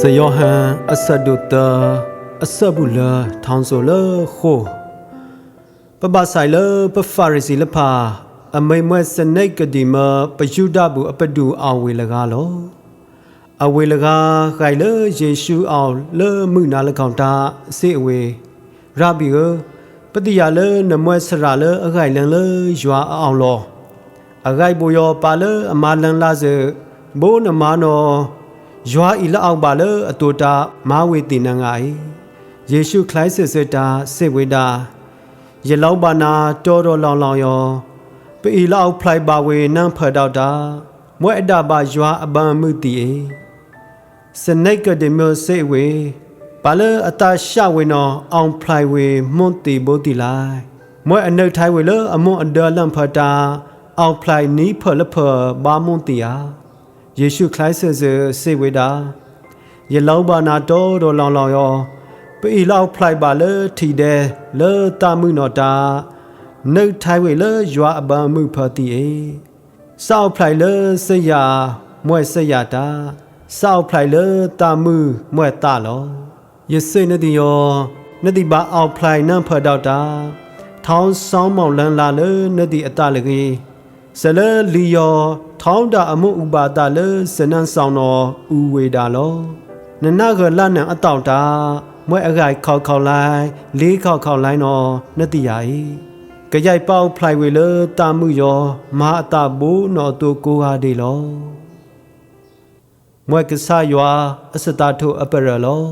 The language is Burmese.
စယောဟန်အဆဒုတအဆဘူလာထောင်းဆိုလခိုပပဆိုင်လပဖာရစီလဖာအမိမွဲစနိတ်ကတိမပယုဒဘူးအပဒူအောင်ဝေလကားလောအဝေလကားခိုင်လယေရှုအောင်လေမှုနာလကောင်တာစေအဝေရဘီကပတိယလနမွဲစရလအခိုင်လန်လရွာအောင်လောအခိုင်ဘူယောပါလအမလန်လာစေဘိုးနမနော ရွာဤလအောင်ပါလအတူတာမာဝေတိနငါဤယေရှုခလိုင်းစစ်စစ်တာစေဝေတာရလောက်ပါနာတော်တော်လောင်လောင်ယောပေလောက်ဖလိုက်ပါဝေနန်းဖတော်တာမွဲ့အတပါရွာအပန်းမှုတီအေစနိတ်ကတိမျိုးစေဝေဘာလအတရှဝေနောအောင်ဖလိုက်ဝေမွန်တီဘိုတီလိုက်မွဲ့အနှုတ်ထိုင်ဝေလအမွန်အဒလန်ဖတာအောင်ဖလိုက်နီးဖလဖဘာမွန်တီယာ ယေရှုခလိုင်းစစ်စစ်စေဝေတာရလောက်ပါနာတော်တော်လောင်လောင်ယောပေလောက်ဖလိုက်ပါလေထီတဲ့လေတာမှုနော်တာနှုတ်ထိုင်ဝေလေရွာအပန်းမှုဖတီအေစောက်ဖလိုက်လေစရမွဲ့စရတာစောက်ဖလိုက်လေတာမှုမွဲ့တာလောယစိနတိယောနတိပါအောက်ဖလိုက်နံဖတော့တာထောင်းဆောင်မောင်လန်းလာလေနတိအတလကြီးဇလလီယောထောင်းတာအမှုဥပါဒလေစနန်းဆောင်တော်ဥဝေတာလောနနကလနံအတောက်တာမွဲ့အခိုက်ခေါက်ခေါက်လိုက် လေးခေါက်ခေါက်လိုက်နော်နတိယာဤကြရိုက်ပေါက်ဖလိုက်ဝေလတာမှုယောမာအတဘူနော်တူကိုဟာဒီလောမွဲ့ကဆာယွာအစတာထုအပရလော